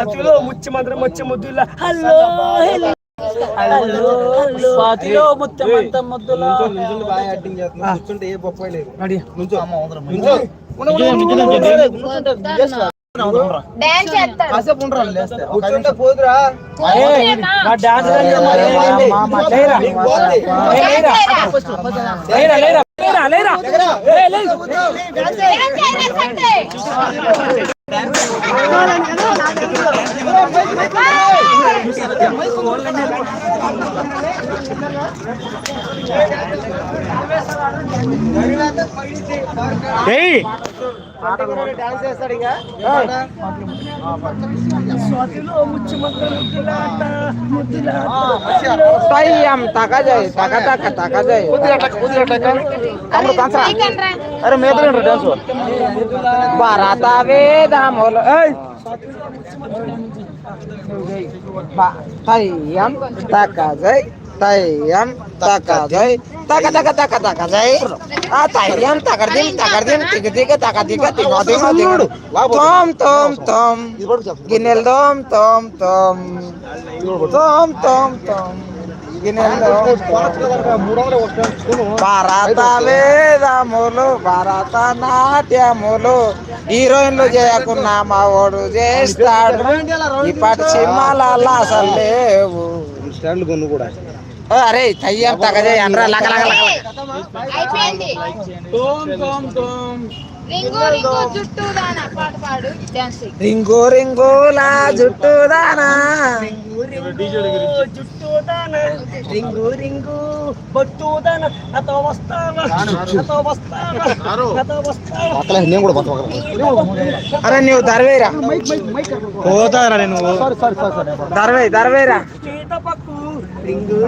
అతిలో ముత్యమంత్రం వచ్చే ముద్దుల హలో హలో హలో హలో స్వాతిలో ముత్యమంత ముద్దుల లేరా లేరా Thank you. డాన్స్ చేయాలంటే ఏయ్! డాన్స్ చేస్తాడు ఇంకా స్వాతిలో ముత్యమంత్రం ముద్దులాట ముద్దులాట తయ్యం తక జై తక తక తక జై నీకనరా అరే మేదలు డాన్స్ భారత వేదములు ఏయ్! బా- తయ్యం తక జై తయ్యం తక తక తక తక తక జై ఆ తయ్యం తకర్దిం తకర్దిం తిగ తిగ తక తిగ తిగ తిగ తిగ తోమ్ తోమ్ తోమ్ గిన్నెల్ తోమ్ తోమ్ తోమ్ తోమ్ తోమ్ తోమ్ గిన్నెల్ తోమ్ భారత నాట్యములు హీరోయిన్లు చేయకున్నా మా వాడు చేస్తాడు. ఇప్పటి సినిమాలలో అసలు లేవు. కొను కూడా అరే తయ్యం తగజే అనరా లగ లగ లగ అయిపోయింది. రింగు రింగు జుట్టు దానా. పాట పాడు డాన్స్ చెయ్. రింగు రింగుల జుట్టు దానా. జుట్టు దాన. రింగు రింగు బొట్టు దాన. అతో వస్తావా అతో వస్తావా అతో వస్తావా నేను కూడా బతక అరే నువ్వు దర్వేరా? పోతారా నేను? దర్వే దర్వేరా? చేత పక్కు రింగు.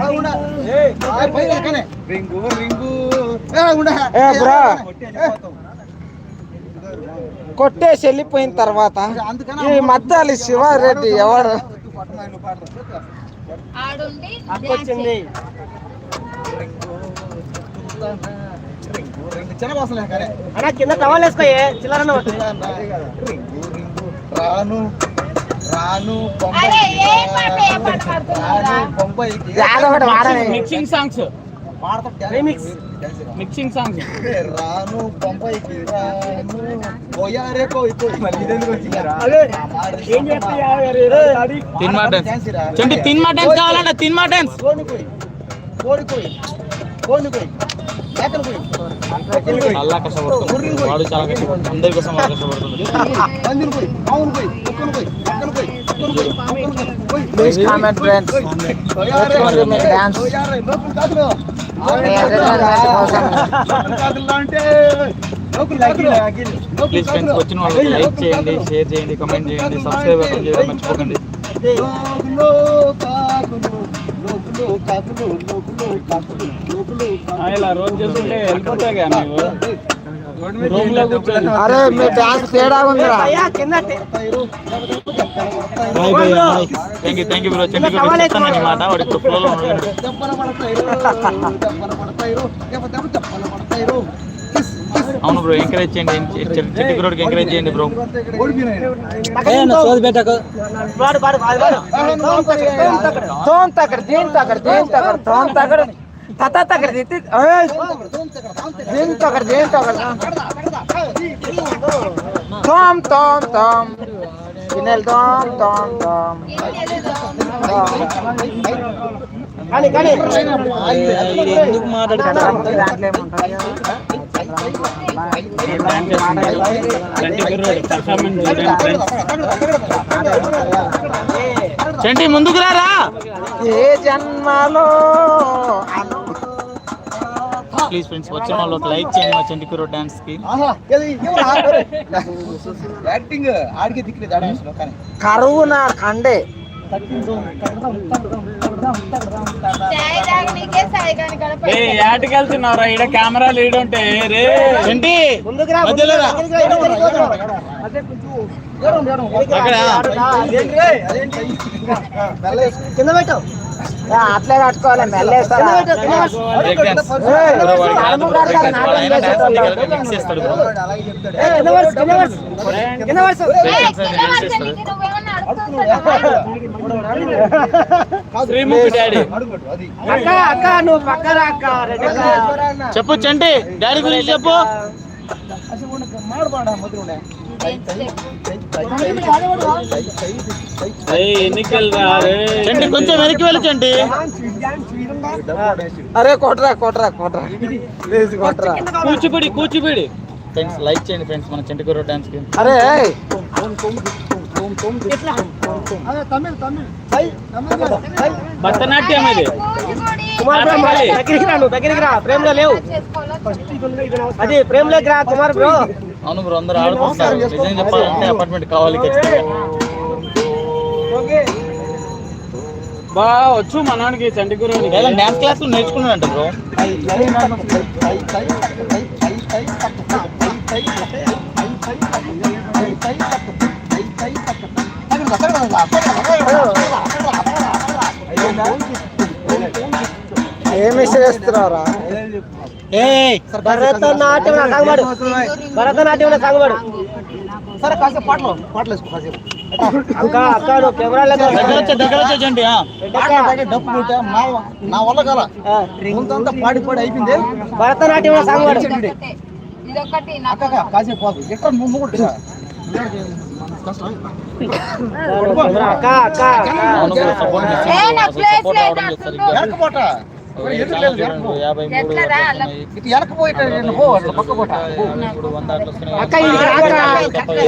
Ring ring. ఏ బ్రో. కొట్టేసి వెళ్ళిపోయిన తర్వాత ఈ మద్దాలి శివారెడ్డి అక్కొచ్చింది అన్నా కింద టవల్ వేసుకోయే. చిల్లరన్న పట్టు. రాను mixing songs. Remix mixing songs రాను బొంబాయికి రాను పోయారే పోయి పోయి మళ్ళీ ఇదేందుకు వచ్చిందిరా? అదే. ఏం చేస్తే యాభై అరవై వేలు అది తిన్మా డాన్స్. చెంటి తిన్మా డాన్స్ కావాలంటే తిన్మా డాన్స్ కోడి పోయి. కోడి పోయి. కోడి పోయి. చాలా కష్టపడుతుంది. వాడు చాలా కష్టపడుతుంది. అందరి కోసం కష్టపడుతుంది పందిని పోయి. మావును పోయి. కుక్కను పోయి. అక్కను పోయి. కుక్కను పోయి. Please comment friends dance please friends. వచ్చిన వాళ్ళు లైక్ చేయండి షేర్ చేయండి కమెంట్ చేయండి సబ్స్క్రైబ్ చేయడం మర్చిపోకండి. ఇలా రోజు చేస్తుంటే వెళ్ళిపోతాయి కదా నువ్వు అరే మీ డాన్స్ తేడా ఉందిరా. అవును బ్రో ఎంకరేజ్ చేయండి చెంటి గురోడికి ఎంకరేజ్ చేయండి బ్రో. తోన్ తక్కడ దీన్ తక్కడ దీన్ తక్కడ తోన్ తత తక్కడ దీన్ తక్కడ తోమ్ తోమ్ తోమ్ గిన్నెల్ తోమ్ తోమ్ తోమ్ కానీ కానీ. ఎందుకు మాట్లాడుతున్నా దాంట్లో ఏముంటుంది చెంటి ముందుకు రారా? ఏ జన్మలో ప్లీజ్ ఫ్రెండ్స్ వచ్చిన వాళ్ళు ఒక లైక్ చేయండి మా చెంటి గురో డాన్స్కి? యాక్టింగ్ ఆడికి దిక్కులేదు కరువు నా కండే. చాయ్ తాగనీకే సాయి కాని ఏ యాటికి వెళ్తున్నారా ఈడ కెమెరా లీడ్ ఉంటే రే. కింద పెట్టు అట్లే కట్టుకోవాలి మెల్లేస్తారా కింద పడుచు. శ్రీముఖి డాడీ. అక్క అక్క నువ్వు పక్కన అక్క. చెప్పు చంటి డాడీ గురించి చెప్పు. చంటి కొంచెం వెనక్కి వెళ్ళి చంటి. అరే కొట్రా కొట్రా కొట్రా. ప్లీజ్ కొట్రా. కూచిపూడి కూచిపూడి. ఫ్రెండ్స్ లైక్ చేయండి ఫ్రెండ్స్ మన చంటి గుర్ర డాన్స్కి అరే భరతనాట్యం ఇది కుమార్ బ్రో మరి దగ్గరికి రా నువ్వు దగ్గరికి రా ప్రేమలో లేవు అది ప్రేమలోకి రా కుమార్ బ్రో అవును బ్రో అందరూ ఆడుకుంటారు నిజం చెప్పాలంటే అపార్ట్మెంట్ కావాలి బా వచ్చు మనానికి చంటి గురు డాన్స్ క్లాస్ నేర్చుకున్నాడంట బ్రో ఐ ఐ ఐ ఐ ఐ ఏమి చేస్తున్నారా భరతనాట్యం నా సాంగవాడు భరతనాట్యం నా సాంగవాడు సరే కాసేపు పాటలు పాటలు వేసుకో కాసేపు. అక్క అక్క నువ్వు కెమెరాలో దగ్గర వచ్చే దగ్గర వచ్చే చంటి ఆ. పాటలు పాడే డబ్బు కొట్టే నా నా వల్ల కల. ముందంతా పాడి పాడి అయిపోయింది. భరతనాట్యం కాసేపు ఎక్కడ ముందు కూడా అక్క అక్క అక్క ఇది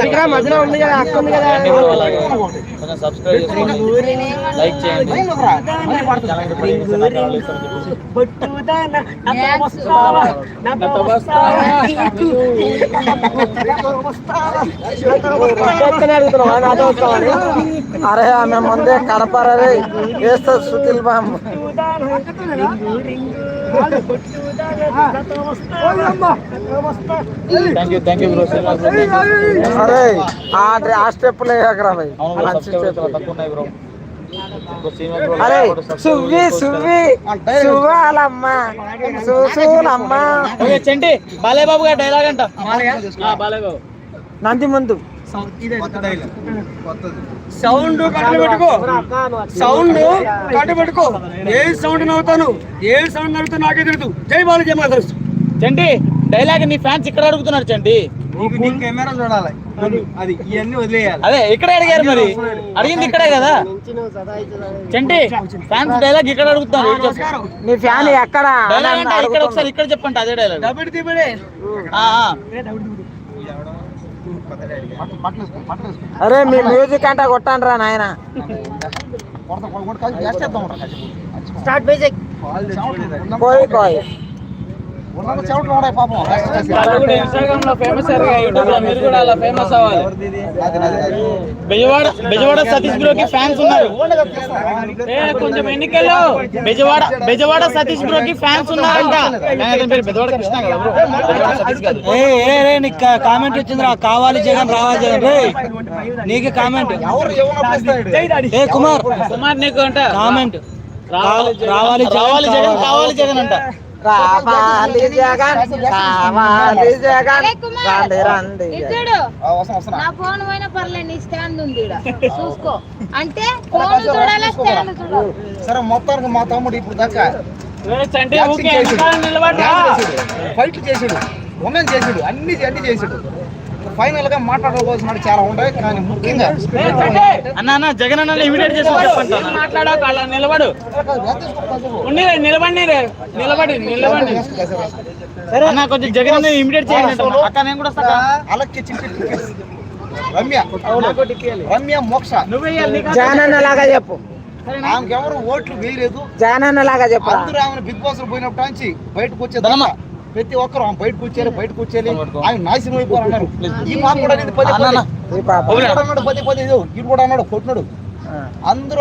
ఇక్కడ మధ్యలో ఉంది కదా అక్క ఉంది కదా. కొంచెం సబ్స్క్రైబ్ చేసుకోండి లైక్ చేయండి అరే ఆమె ముందే కడపరే వేస్తా సుతిల్ బామ్ అరే ఆ శ్రీనివాస్ బ్రో అరే సువ్వి సువ్వి సువ్వాలమ్మ. సుసూలమ్మ ఓకే చంటి బాలయ్య బాబు గారు డైలాగ్ అంట. ఆ, బాలయ్య బాబు. నంది ముందు. సౌండ్ కట్టు పెట్టుకో. సౌండ్ కట్టు పెట్టుకో. ఏ సౌండ్ నవ్వుతాను? ఏ సౌండ్ నవ్వుతా నాకే తెలుసు జై బాలు జై మాకు తెలుసు చంటి డైలాగ్ నీ ఫ్యాన్స్ ఇక్కడ అడుగుతున్నారు చంటి కెమెరా చూడాలి. అది. ఇవన్నీ వదిలేయాలి. అదే ఇక్కడే అడిగారు మరి. అడిగింది ఇక్కడే కదా. చంటి ఫ్యాన్స్ డైలాగ్ ఇక్కడ అడుగుతున్నారు. నీ ఫ్యాన్ ఎక్కడ? డైలాగ్ అంటే ఇక్కడ ఒకసారి ఇక్కడ చెప్పండి అదే డైలాగ్ దబిడి దిబిడి ఆ, ఆ. పట్టలు వేసుకో పట్టలు వేసుకో అరే మీ మ్యూజిక్ అంటే కొట్టండి రా నాయన స్టార్ట్ బేసిక్ కోయి కోయి బెజవాడ బెజవాడ సతీష్ బ్రోకి ఫ్యాన్స్ ఉన్నారు. ఏ కొంచెం ఎన్నికల్లో బెజవాడ బెజవాడ సతీష్ బ్రోకి ఫ్యాన్స్ ఉన్నారంట. బెజవాడ కృష్ణ కదా నీకు కామెంట్ వచ్చిందిరా. కావాలి జగన్ రావాలి జగన్. రే నీకు కామెంట్ ఎవరు ఎవరు ఇస్తాడు ఏ కుమార్. కుమార్ నీకు అంట. కామెంట్ రావాలి రావాలి జగన్. కావాలి జగన్ అంట. రావాలి జగన్ కావాలి జగన్. రండి రండి నా ఫోన్ పోయినా పర్లేదు నీ స్టాండ్ ఉంది. చూసుకో. అంటే ఫోన్ చూడాలా స్టాండ్ చూడాలి? సరే మొత్తానికి మా తమ్ముడు ఇప్పుడు దాకా ఏ చంటి ఊకే వెనకాల నిలబడ్డా? ఫైట్ చేసాడు. ఉమెన్ చేసాడు. అన్ని అన్ని చేసాడు. ఫైనల్గా మాట్లాడుకోవాల్సిన చాలా ఉంటాయి. కానీ ముఖ్యంగా అన్న అన్న జగన్ అన్న ఇమిడియట్ చేసి చెప్పండి మాట్లాడాక అలా నిలబడు. నిలబండి నిలబడి నిలబండి. అన్న కొంచెం జగన్ అన్న ఇమిడియట్ చేయండి. అక్క నేను కూడా వస్తా అలక్కి చిట్టి రమ్య. రమ్య మోక్ష. జానన్న లాగా చెప్పు. ఆమెకెవరు ఓట్లు వేయలేదు. జానన్న లాగా చెప్పు అందరూ ఆమె బిగ్ బాస్లో పోయినప్పటి నుంచి బయటకు వచ్చేదమ్మా ప్రతి ఒక్కరు ఆమె బయటకు వచ్చారు బయటకు వచ్చేది ఆయన నాశనం అయిపోవాలన్నారు ఈ మాకు కూడా అనేది పదే పదే. అన్నాడు పదే పదే. ఇదో, ఈడు కూడా అన్నాడు కొట్టినాడు. అందరూ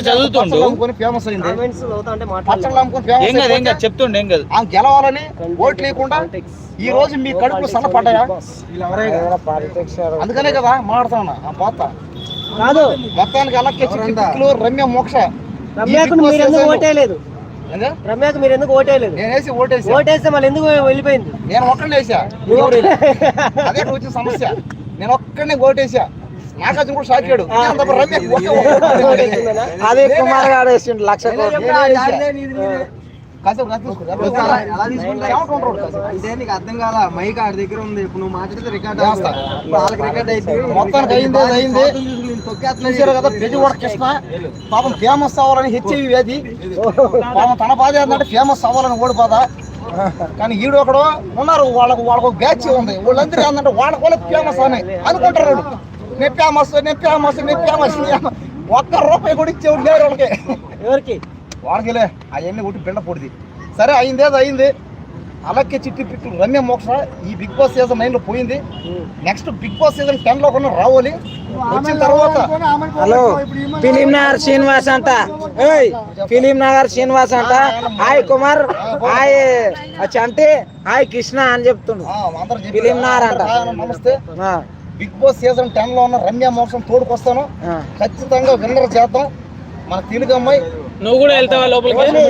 చదువుతుండు. ఫేమస్ అయింది. కామెంట్స్ చదువుతా అంటే పచ్చళ్ళు అమ్ముకొని ఏం ఫేమస్ కాదు ఏం కాదు చెప్తుండే ఏం కాదు. ఆమె గెలవాలని ఓట్లు లేకుండా ఈ రోజు మీ కడుపులు సన్నపడ్డాయా అందుకనే కదా మాట్లాడుతా ఉన్నా ఆ పాత కాదు. మొత్తానికి అలక్కి రమ్య మోక్ష. రమ్యకు మీరు. ఓటేయలేదు? రమ్యకు మీరు ఎందుకు ఓటేయలేదు? నేను వేసి ఓటేసా? ఓటేస్తే మళ్ళీ ఎందుకు వెళ్ళిపోయింది? నేను ఒక్కడిని వేసా అదే వచ్చిన సమస్య. నేను ఒక్కడిని ఓటేసా. నాగార్జున కూడా ఒక్క- అదే కుమార్ గారు వేసిండు లక్ష అంటే నీకు అర్థం కాల మైక్ ఆడి దగ్గర ఉంది. ఇప్పుడు నువ్వు మాట్లాడితే రికార్డ్ చేస్తా. వాళ్ళకి రికార్డ్ అయితే మొత్తానికి అయింది అది అయింది చూసారు కదా బెజవాడ కృష్ణ. పాపం ఫేమస్ అవ్వాలని హెచ్ఐవి వ్యాధి. పాపం తన బాధ ఏంటంటే ఫేమస్ అవ్వాలని ఓడి బాధ. కానీ ఈడు ఒకడు ఉన్నారు. వాళ్ళకు వాళ్ళకు బ్యాచ్ ఉంది. వాళ్ళందరూ ఏంటంటే వాళ్ళ వాళ్ళకి ఫేమస్ అని అనుకుంటారు. నేను ఫేమస్ నేను ఫేమస్ నేను ఫేమస్ ఒక్క రూపాయి కూడా ఇచ్చేవాడు లేరు వాళ్ళకి. ఎవరికి? వాళ్ళకిలే అవన్నీ ఒకటి బిండ పొడిది. సరే అయింది అది అయింది. అలాగే చిట్టి పిట్టు రమ్య మోక్ష ఈ బిగ్ బాస్ సీజన్ నైన్లో పోయింది నెక్స్ట్ బిగ్ బాస్ సీజన్ టెన్లో కూడా రావాలి వచ్చిన తర్వాత హలో ఫిలిం నగర్ శ్రీనివాస్ అంట. ఏయ్ ఫిలిం నగర్ శ్రీనివాస్ అంట. Hi Kumar hi Chanti hi Krishna అని చెప్తుండు. ఆ, అందరూ చెప్పి, ఫిలిం నగర్ అంట. నమస్తే. ఆ, బిగ్ బాస్ సీజన్ టెన్లో ఉన్న రమ్య మోక్షం తోడుకొస్తాను. ఖచ్చితంగా విన్నర్ చేద్దాం. మన తెలుగు అమ్మాయి నువ్వు కూడా వెళ్తావా లోపలికి?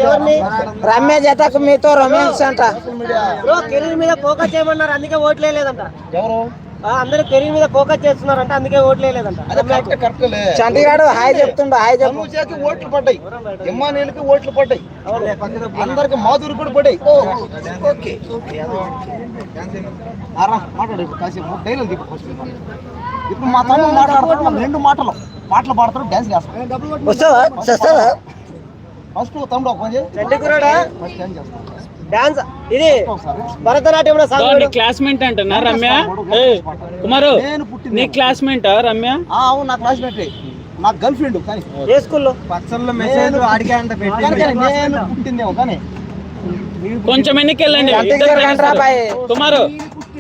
రమ్య జతకు మీతో రొమాన్స్ అంట. బ్రో కెరీర్ మీద ఫోకస్ చేయమన్నారు అందుకే ఓట్లు వేయలేదంట. ఎవరు? ఆ, అందరూ కెరీర్ మీద ఫోకస్ చేస్తున్నారంట అందుకే ఓట్లు వేయలేదంట. అదే కరెక్ట్ కరెక్ట్లే చంటిగాడు హాయ్ చెప్తుండు హాయ్ చెప్పు. తనుజాకి ఓట్లు పడ్డాయి. ఇమ్మానుయల్కి ఓట్లు పడ్డాయి. అందరికి మాధురి కూడా పడ్డాయి. ఓకే. ఆరా, మాట్లాడు ఇప్పుడు కాసేపు. డైలాగ్ దిగు ఫస్ట్ ఇప్పుడు మా తమ్ముడు మాట్లాడుతున్నాడు రెండు మాటలు. పాటలు పాడతారు డాన్స్ చేస్తాడు వస్తావా? వస్తావా? ఫస్ట్ తమ్ముడు ఒక డాన్స్ ఇది నీ సాంగ్ క్లాస్మేట్ అంటనా రమ్య? ఏయ్, కుమారు నీ క్లాస్మేటా రమ్య? ఆ, అవును నా క్లాస్మేట్ నా గర్ల్ ఫ్రెండ్ కానీ. ఏ స్కూల్లో? పచ్చళ్ళ మెసేజ్ ఆడికే అంట నేను పుట్టిందేమో కానీ. కొంచెం బాయ్. కుమారు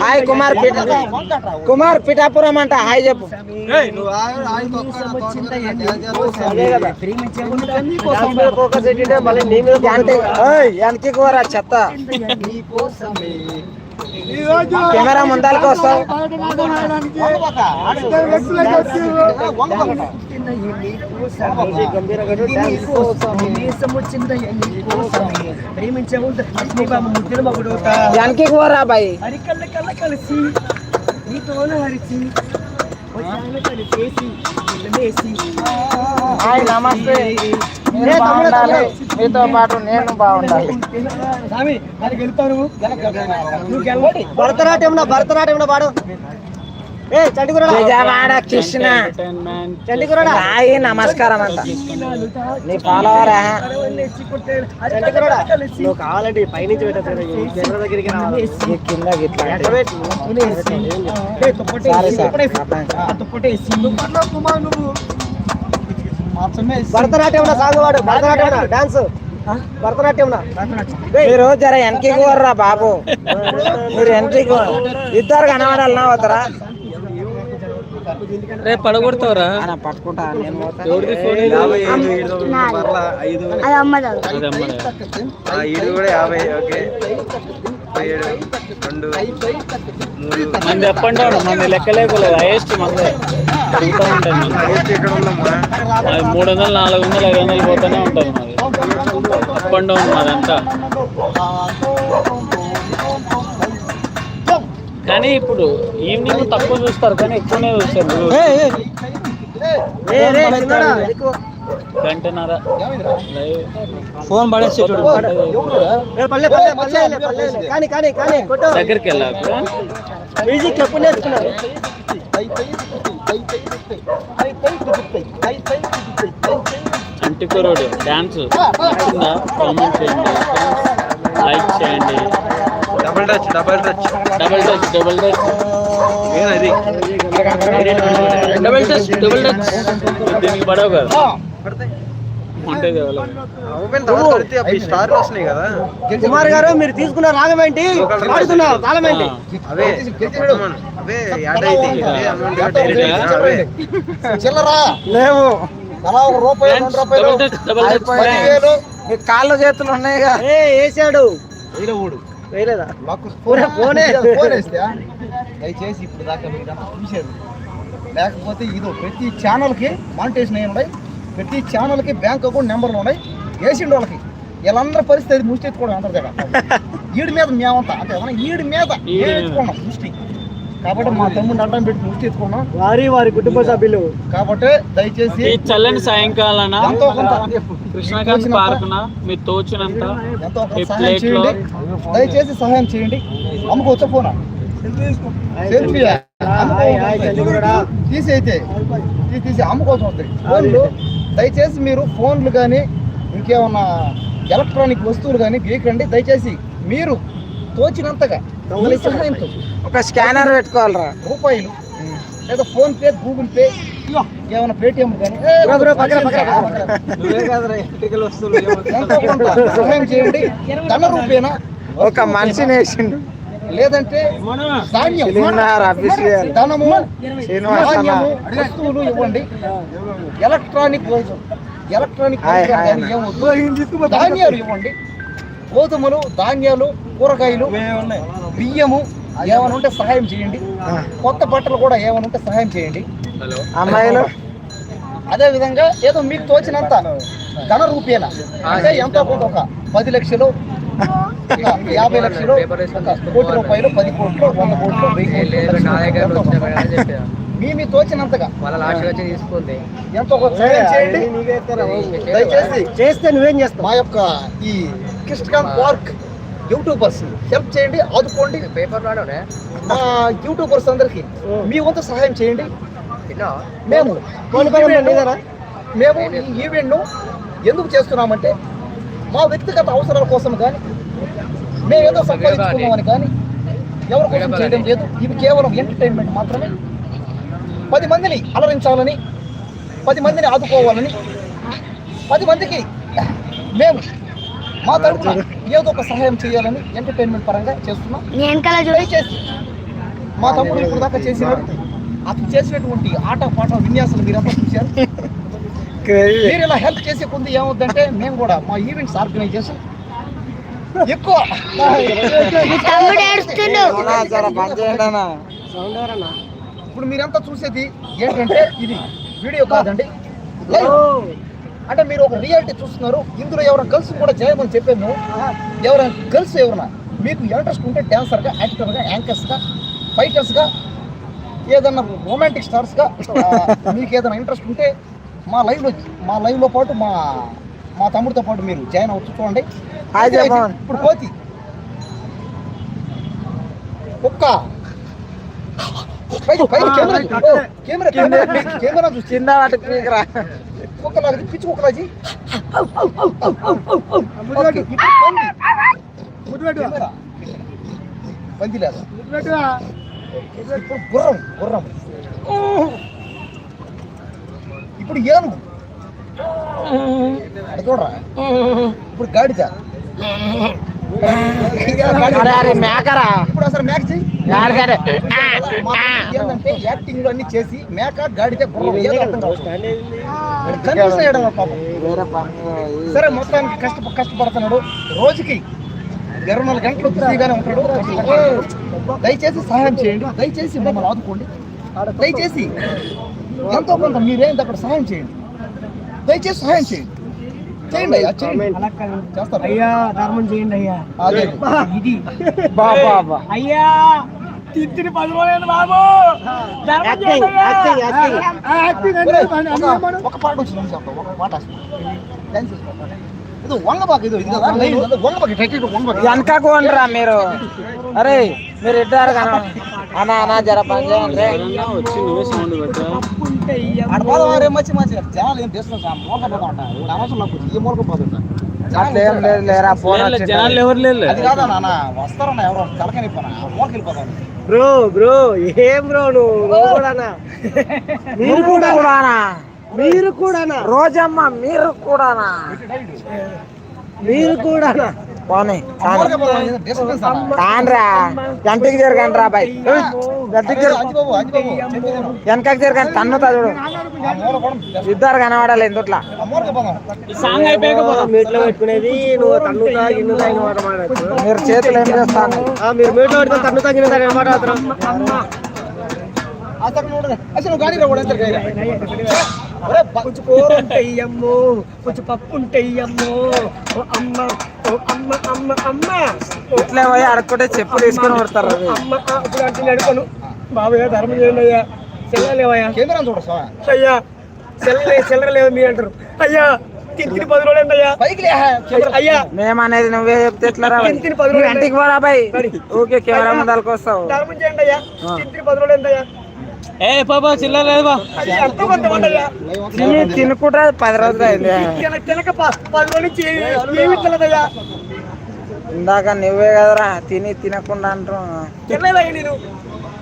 హాయ్ కుమార్ పిట కుమార్ పిఠాపురం అంట హాయ్ చెప్పు. అంటే వెనక్కి కూర చెత్త. కెమెరా ముందరికి వస్తావు వంగబాక, ఆడు. వంగబాక. వెనక్కి కూర బాయ్ హాయ్ నమస్తే మీరు బాగుండాలి. మీతో పాటు నేను బాగుండాలి. భరతనాట్యంలో భరతనాట్యంలో పాడు. ఏ విజయవాడ కృష్ణ. చండీగఢ హాయ్ నమస్కారం అంట నీ ఫాలోవరా నువ్వు కావాలంటే పైనుంచి దగ్గరికి కింద గిట్లా? Sorry sir. భరతనాట్యంలో సాంగ్ వాడు భరతనాట్యంలో డాన్స్. భరతనాట్యంలో మీరు జర వెనక్కి కూర్రా బాబు. మీరు వెనక్కి కూర ఇద్దరు కనబడాలన్నా వద్దరా. రేపు పడగొడతావురా. పట్టుకుంటా అది అమ్మదు అదే అమ్మడే. మంది అప్ అండ్ డౌన్ మంది లెక్క లేకలేదు హైయెస్ట్ మంది ఉంటుంది మంది. అది మూడు వందలు నాలుగు వందలు ఐదు వందలు పోతూనే ఉంటుంది మాది అప్ అండ్ డౌన్ మాదంతా. కానీ ఇప్పుడు ఈవినింగ్ తక్కువ చూస్తారు కానీ ఎక్కువనే చూస్తారు. గంటన్నర. లైవ్. ఫోన్ పడేసి చూడు. ఏ, పల్లె పల్లె పల్లె పల్లె కానీ కానీ కానీ కొట్టు. దగ్గరికి వెళ్ళాక మ్యూజిక్ ఎప్పుడు నేర్చుకున్నారు? అంటికూరోడు డ్యాన్స్ కామెంట్ చేయండి లైక్ చేయండి. Double touch double touch double touch double touch ఏనది double touch double touch దీనికి పడవు కదా. కుమార్ గారు మీరు తీసుకున్న రాగం ఏంటి? పాడుతున్నారు తాళం ఏంటి? చిల్లరా. లేవు. అలా ఒక రూపాయి రెండు రూపాయలు. డబుల్ టచ్ డబుల్ టచ్ పదివేలు మీ కాళ్ళు చేతులు ఉన్నాయిగా. ఏ వేసాడు. ఈడ ఊడు. వేయలేదా? లాక్ ఫోన్ ఫోనే. ఫోన్ వేస్తే దయచేసి ఇప్పుడు దాకా మీరు చూసేది లేకపోతే ఇదో ప్రతి ఛానల్కి మానిటేషన్ అయి ఉన్నాయి. ప్రతి ఛానల్కి బ్యాంక్ అకౌంట్ నెంబర్లు ఉన్నాయి వేసిండు వాళ్ళకి వీళ్ళందరి పరిస్థితి ముష్టి ఎత్తుకోవడం అందరి దగ్గర ఈడి మీద మేమంతా అంటే ఏమన్నా ఈడి మీద ఎత్తుకున్నాం ముష్టి కాబట్టి మా తమ్ముడిని అడ్డం పెట్టి ముష్టి ఎత్తుకున్నాం వారి వారి కుటుంబ సభ్యులు కాబట్టి దయచేసి ఈ చల్లని సాయంకాలన ఎంతో కొంత కృష్ణాకాంత్ పార్కున మీరు తోచినంత ఎంతో కొంత సహాయం చేయండి దయచేసి సహాయం చేయండి ఫోనా హాయ్, హాయ్, చంద్రుడా. తీసి అయితే తీసి తీసి అమ్ముకోసం వస్తాయి ఫోన్లు దయచేసి మీరు ఫోన్లు కానీ ఇంకేమన్నా ఎలక్ట్రానిక్ వస్తువులు కానీ గీకండి దయచేసి మీరు తోచినంతగా సహాయంతో ఒక స్కానర్ పెట్టుకోవాలరా. రూపాయలు లేదా ఫోన్ పే గూగుల్ పే ఏమైనా పేటిఎం కానీ ఏ, బ్రో, బ్రో, పక్కన, పక్కన. ఎంతో కొంత సహాయం చేయండి. ధన రూపేనా ఒక మనిషిని వేసిండు. లేదంటే ధాన్యం ధనము. ధాన్యము వస్తువులు ఇవ్వండి. Electronic electronic. ధాన్యాలు ఇవ్వండి. గోధుమలు ధాన్యాలు కూరగాయలు బియ్యము ఏమైనా ఉంటే సహాయం చేయండి. కొత్త బట్టలు కూడా ఏమైనా ఉంటే సహాయం చేయండి. అమ్మాయిలు? అదే విధంగా ఏదో మీకు తోచినంత ధన రూపేణ. అంటే ఎంతో కొంత ఒక పది లక్షలు యాభై లక్షలు కోటి రూపాయలు పది కోట్లు వంద కోట్లు వెయ్యి. మీ మీ తోచినంతగా. వాళ్ళ లాస్ట్ వచ్చి తీసుకుంది. ఎంతో కొంత సహాయం చేయండి? దయచేసి చేస్తే నువ్వేం చేస్తావు? మా యొక్క ఈ కృష్ణకాంత్ పార్క్ యూట్యూబర్స్ హెల్ప్ చేయండి ఆదుకోండి. పేపర్ రాడే మా యూట్యూబర్స్ అందరికి మీ వంతు సహాయం చేయండి. మేము? మేము ఈ ఈవెంట్ను ఎందుకు చేస్తున్నామంటే మా వ్యక్తిగత అవసరాల కోసం కానీ మేము ఏదో సంపాదించుకున్నామని కానీ ఎవరి కోసం చేయడం లేదు. ఇవి కేవలం ఎంటర్టైన్మెంట్ మాత్రమే. పది మందిని అలరించాలని పది మందిని ఆదుకోవాలని పది మందికి మేము మా తరఫున ఏదో ఒక సహాయం చేయాలని ఎంటర్టైన్మెంట్ పరంగా చేస్తున్నాం. దయచేసి మా తమ్ముడు ఇప్పుడు దాకా చేసినాడు అతను చేసినటువంటి ఆట పాట విన్యాసాలు మీరంతా చూశారు. మీరు ఇలా హెల్ప్ చేసే కొంది ఏమవుద్దంటే మేము కూడా మా ఈవెంట్స్ ఆర్గనైజేషన్ ఎక్కువ. ఇప్పుడు మీరంతా చూసేది ఏంటంటే ఇది వీడియో కాదండి. లైవ్ అంటే మీరు ఒక రియాలిటీ చూస్తున్నారు. ఇందులో ఎవరైనా గర్ల్స్ కూడా చేయమని చెప్పాను. ఎవరైనా గర్ల్స్ ఎవరైనా మీకు ఇంట్రెస్ట్ ఉంటే డాన్సర్గా యాక్టర్గా యాంకర్స్గా ఫైటర్స్గా ఏదన్నా రొమాంటిక్ స్టార్స్గా మీకు ఏదైనా ఇంట్రెస్ట్ ఉంటే మా లైవ్లో మా లైవ్లో పాటు మా మా తమ్ముడితో పాటు మీరు జాయిన్ అవచ్చు చూడండి. ఇప్పుడు కోతి. కుక్క. కుక్కలాగా పిచ్చి కుక్కలాజీ పంది. లేదు? గుర్రం గుర్రం ఇప్పుడు ఏనుగు చూడరా? ఇప్పుడు గాడిద. అరే అరే మేకరా. ఇప్పుడు అసలు మేక ఏంటంటే యాక్టింగ్ అన్ని చేసి మేక కాదు. కన్ఫ్యూజ్ అయ్యాడు పాపం. సరే మొత్తానికి కష్ట కష్టపడుతున్నాడు. రోజుకి ఇరవై నాలుగు గంటలు బిజీగానే ఉంటాడు. దయచేసి సహాయం చేయండి. దయచేసి మమ్మల్ని ఆదుకోండి. దయచేసి ఎంతో కొంత మీరేంటి అక్కడ సహాయం చేయండి. దయచేసి సహాయం చేయండి. చేయండి అయ్యా చేయండి. చేస్తారు? అయ్యా ధర్మం చేయండి అయ్యా. అదే ఇది. బాబా బా అయ్యా తిత్తిని పది రోజులు బాబు. యాక్టింగ్ యాక్టింగ్ యాక్టింగ్ ఒక- ఒక పాట వచ్చింది ఒక పాట చేసుకో. ఇది వంగబాక ఇది ఇది కదా లైన్ ఇది వంగబాక ఇట్లా ఇట్లా వంగబాక వెనకకు వండరా మీరు అరే మీరు ఇద్దరు కదా అన్న అన్న జర పని చేయండి అట్లా లేదు లేరా ఫోన్ జనాలు- ఎవరు లేరు అది కాదా నాన్న వస్తారన్న ఎవరో తలకనిపోనా వెళ్ళిపోతాను బ్రో బ్రో ఏం బ్రో నువ్వు మీరు నువ్వు కూడా మీరు కూడానా? రోజమ్మ మీరు కూడానా? మీరు కూడానా? పోనీ. కానరా గంటకి జరగండి రా బాయ్. గంటకి జరు అంజిబాబు, అంజిబాబు, చెప్పేది విను. వెనకకి జరగండి తన్నుతా చూడు. ఇద్దరు కనబడాలి ఎందుట్లా? మీట్లో పెట్టుకునేది నువ్వు తన్నుతా గిన్నుతా మీరు చేతులు ఏం చేస్తాను మీరు మీట్లో పెట్టుకుని తన్నుతా గిన్నుతా అయిన మాట అతను చూడు. అసలు కూడా కొంచెం కూర ఉంటాయి అమ్మో కొంచెం పప్పు ఉంటాయి అమ్మో ఓ అమ్మ ఓ అమ్మ అమ్మ అమ్మ. ఇట్లే పోయి అడుక్కుంటే చెప్పు తీసుకొని కొడతారు అవి. అమ్మ ఇప్పుడు అంటే నడుకోను బాబయ్య ధర్మం చేయండి అయ్యా. చెల్లలేవయ్యా కేంద్రం చూడు. అయ్యా చెల్లలే చిల్లర లేదు మీ అంటారు. అయ్యా తింటిని పది రోజులు ఏంటి అయ్యా పైకి లే. అయ్యా. మేమనేది నువ్వే చెప్తే ఎట్లా రా పది రోజులు ఇంటికి పోరా బాయ్. ఊకే కెమెరా ముందరకు వస్తావు ధర్మం చేయండి అయ్యా. పది రోజులు అయ్యా ఏ బాబా చిల్లర లేదు బా అయ్యా ఎంతో కొంతమంది అయ్యా తిని తినుకుంటా పది రోజులు అయింది. ఇందాక నువ్వే కదరా తిని తినకుండా అంటున్నావు తినలేదయ్యా నేను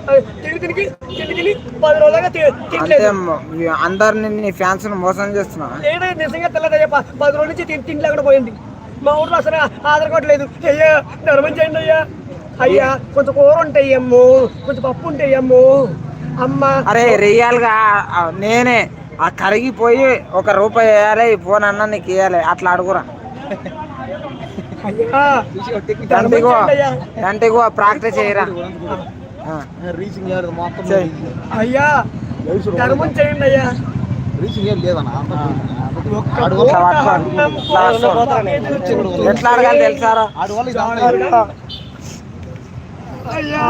అది తిని తినికి తిని తిని పది రోజులుగా తి- అంతే తినలేదు మ- అందరిని నీ ఫ్యాన్స్ మోసం చేస్తున్నావు? నేనే నిజంగా తెల్లదయ్యా ప- పది రోజుల నుంచి తిని తిని లేకుండా పోయింది మా ఊర్లో అసలు ఆధార్ కార్డు లేదు అయ్యా ధర్మం చేయండి అయ్యా. అయ్యా కొంచెం కూర ఉంటాయి అమ్మో కొంచెం పప్పు ఉంటాయి అమ్మ. అరే రియల్గా ఆ, నేనే. ఆ కరిగిపోయి ఒక రూపాయి వేయాలి ఈ ఫోన్ అన్న నీకు ఇవ్వాలి అట్లా అడుగురా. ప్రాక్టీస్ చేయరా. రీచింగ్. అయ్యా. ధర్మం చేయండి అయ్యా. రీచింగ్ ఏం లేదన్న. ఎట్లా అడగాలి తెలుసారా ఆడి వల్ల ఇది ఆడలేదు. అయ్యా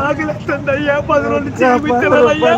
ఆకలిస్తుంది అయ్యా. పది రోజులు చేయించాలయ్యా